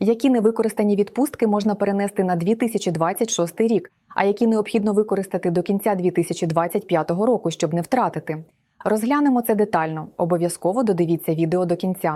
Які невикористані відпустки можна перенести на 2026 рік, а які необхідно використати до кінця 2025 року, щоб не втратити? Розглянемо це детально. Обов'язково додивіться відео до кінця.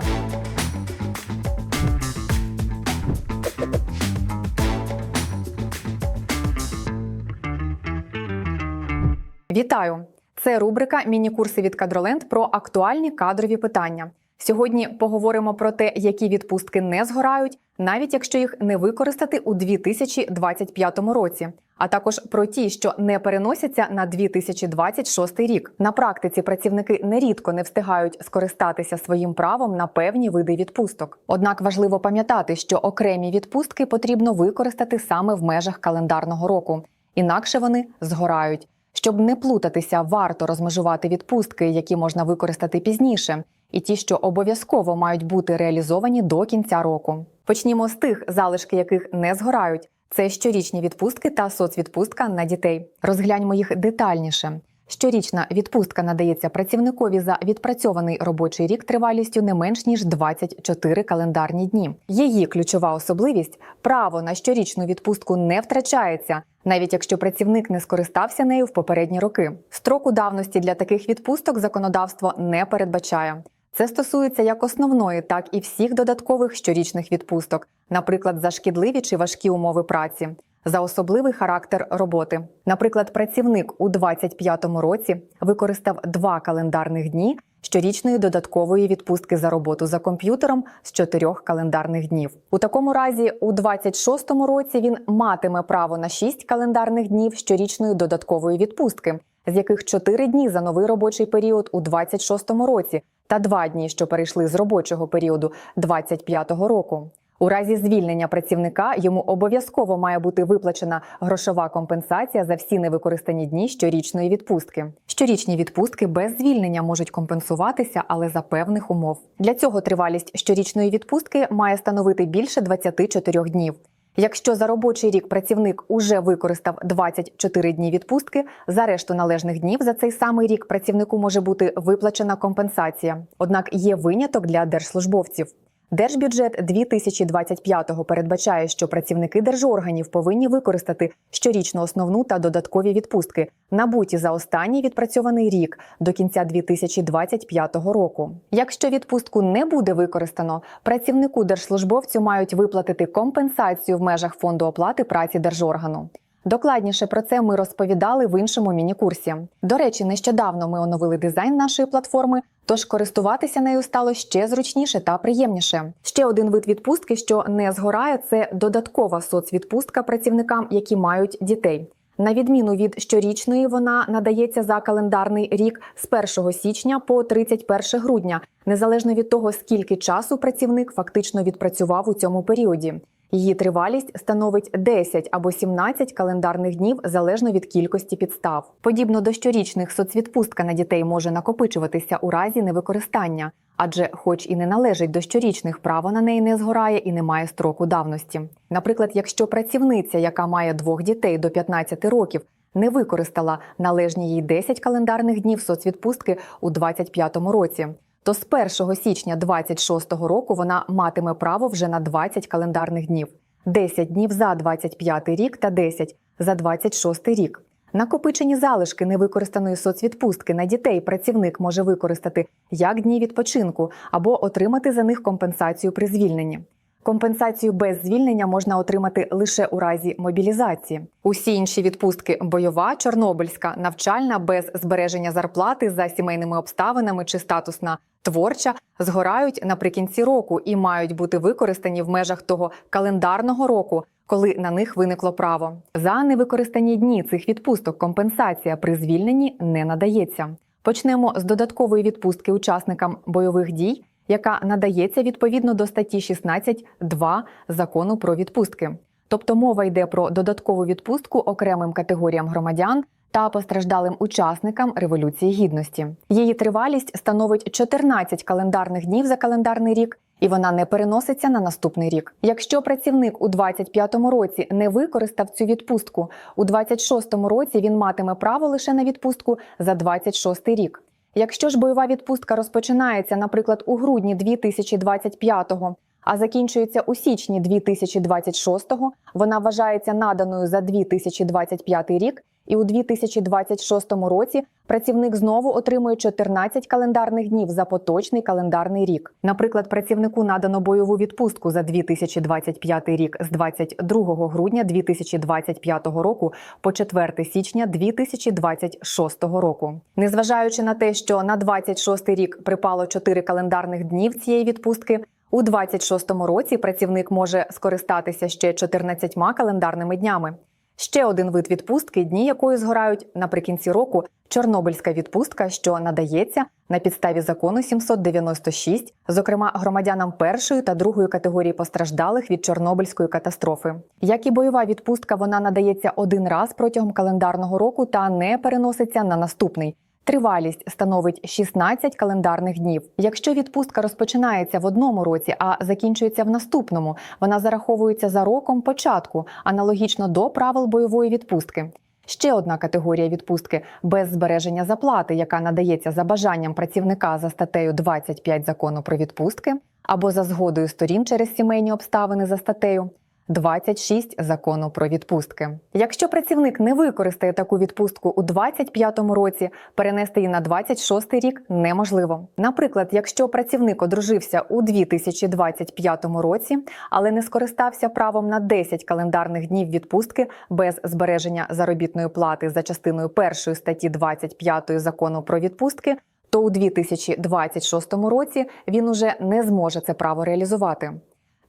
Вітаю! Це рубрика Міні-курси від Кадроленд про актуальні кадрові питання. Сьогодні поговоримо про те, які відпустки не згорають, навіть якщо їх не використати у 2025 році, а також про ті, що не переносяться на 2026 рік. На практиці працівники нерідко не встигають скористатися своїм правом на певні види відпусток. Однак важливо пам'ятати, що окремі відпустки потрібно використати саме в межах календарного року, інакше вони згорають. Щоб не плутатися, варто розмежувати відпустки, які можна використати пізніше, і ті, що обов'язково мають бути реалізовані до кінця року. Почнімо з тих, залишки яких не згорають. Це щорічні відпустки та соцвідпустка на дітей. Розгляньмо їх детальніше. Щорічна відпустка надається працівникові за відпрацьований робочий рік тривалістю не менш ніж 24 календарні дні. Її ключова особливість право на щорічну відпустку не втрачається, навіть якщо працівник не скористався нею в попередні роки. Строку давності для таких відпусток законодавство не передбачає. Це стосується як основної, так і всіх додаткових щорічних відпусток, наприклад, за шкідливі чи важкі умови праці, за особливий характер роботи. Наприклад, працівник у 2025 році використав два календарних дні щорічної додаткової відпустки за роботу за комп'ютером з чотирьох календарних днів. У такому разі, у 2026 році він матиме право на 6 календарних днів щорічної додаткової відпустки, з яких 4 дні за новий робочий період у 2026 році та 2 дні, що перейшли з робочого періоду 2025 року. У разі звільнення працівника йому обов'язково має бути виплачена грошова компенсація за всі невикористані дні щорічної відпустки. Щорічні відпустки без звільнення можуть компенсуватися, але за певних умов. Для цього тривалість щорічної відпустки має становити більше 24 днів. Якщо за робочий рік працівник уже використав 24 дні відпустки, за решту належних днів за цей самий рік працівнику може бути виплачена компенсація. Однак є виняток для держслужбовців. Держбюджет 2025-го передбачає, що працівники держорганів повинні використати щорічну основну та додаткові відпустки, набуті за останній відпрацьований рік до кінця 2025 року. Якщо відпустку не буде використано, працівнику держслужбовцю мають виплатити компенсацію в межах фонду оплати праці держоргану. Докладніше про це ми розповідали в іншому міні-курсі. До речі, нещодавно ми оновили дизайн нашої платформи, тож користуватися нею стало ще зручніше та приємніше. Ще один вид відпустки, що не згорає, це додаткова соцвідпустка працівникам, які мають дітей. На відміну від щорічної, вона надається за календарний рік з 1 січня по 31 грудня, незалежно від того, скільки часу працівник фактично відпрацював у цьому періоді. Її тривалість становить 10 або 17 календарних днів залежно від кількості підстав. Подібно до щорічних соцвідпустка на дітей може накопичуватися у разі невикористання, адже, хоч і не належить до щорічних, право на неї не згорає і не має строку давності. Наприклад, якщо працівниця, яка має двох дітей до 15 років, не використала належні їй 10 календарних днів соцвідпустки у 2025 році то з 1 січня 2026 року вона матиме право вже на 20 календарних днів, 10 днів за 25 рік та 10 за 26 рік. Накопичені залишки невикористаної соцвідпустки на дітей працівник може використати як дні відпочинку або отримати за них компенсацію при звільненні. Компенсацію без звільнення можна отримати лише у разі мобілізації. Усі інші відпустки бойова, чорнобильська, навчальна без збереження зарплати за сімейними обставинами чи статусна творча згорають наприкінці року і мають бути використані в межах того календарного року, коли на них виникло право. За невикористані дні цих відпусток компенсація при звільненні не надається. Почнемо з додаткової відпустки учасникам бойових дій яка надається відповідно до статті 16.2 закону про відпустки. Тобто мова йде про додаткову відпустку окремим категоріям громадян та постраждалим учасникам Революції Гідності. Її тривалість становить 14 календарних днів за календарний рік. І вона не переноситься на наступний рік. Якщо працівник у 25-му році не використав цю відпустку, у 26-му році він матиме право лише на відпустку за 26 рік. Якщо ж бойова відпустка розпочинається, наприклад, у грудні 2025-го, а закінчується у січні 2026-го, вона вважається наданою за 2025 рік. І у 2026 році працівник знову отримує 14 календарних днів за поточний календарний рік. Наприклад, працівнику надано бойову відпустку за 2025 рік з 22 грудня 2025 року по 4 січня 2026 року. Незважаючи на те, що на 26 рік припало 4 календарних днів цієї відпустки. У 26-му році працівник може скористатися ще 14 календарними днями. Ще один вид відпустки, дні якої згорають наприкінці року Чорнобильська відпустка, що надається на підставі закону 796, зокрема громадянам першої та другої категорії постраждалих від Чорнобильської катастрофи. Як і бойова відпустка, вона надається один раз протягом календарного року та не переноситься на наступний. Тривалість становить 16 календарних днів. Якщо відпустка розпочинається в одному році, а закінчується в наступному, вона зараховується за роком початку, аналогічно до правил бойової відпустки. Ще одна категорія відпустки без збереження заплати, яка надається за бажанням працівника за статтею 25 закону про відпустки або за згодою сторін через сімейні обставини за статтею. 26 закону про відпустки. Якщо працівник не використає таку відпустку у 25-му році, перенести її на 26-й рік неможливо. Наприклад, якщо працівник одружився у 2025 році, але не скористався правом на 10 календарних днів відпустки без збереження заробітної плати за частиною першої статті 25 закону про відпустки. То у 2026 році він уже не зможе це право реалізувати.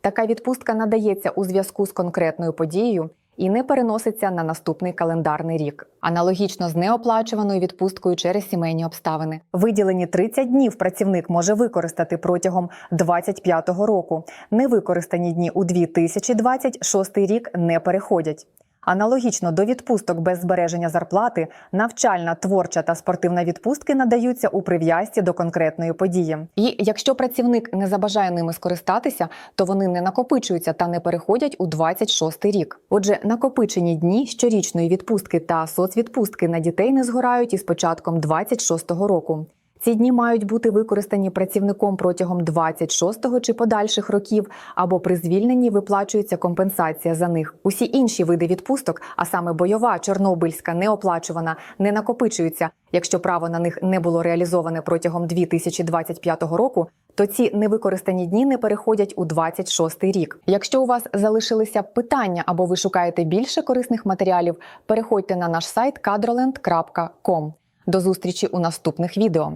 Така відпустка надається у зв'язку з конкретною подією і не переноситься на наступний календарний рік. Аналогічно з неоплачуваною відпусткою через сімейні обставини. Виділені 30 днів працівник може використати протягом 25-го року. Невикористані дні у 2026 рік не переходять. Аналогічно до відпусток без збереження зарплати, навчальна, творча та спортивна відпустки надаються у прив'язці до конкретної події. І якщо працівник не забажає ними скористатися, то вони не накопичуються та не переходять у 26 рік. Отже, накопичені дні щорічної відпустки та соцвідпустки на дітей не згорають із початком 26-го року. Ці дні мають бути використані працівником протягом 26-го чи подальших років, або при звільненні виплачується компенсація за них. Усі інші види відпусток, а саме бойова, чорнобильська, неоплачувана, не накопичуються. Якщо право на них не було реалізоване протягом 2025 року, то ці невикористані дні не переходять у 26-й рік. Якщо у вас залишилися питання або ви шукаєте більше корисних матеріалів, переходьте на наш сайт kadroland.com. До зустрічі у наступних відео.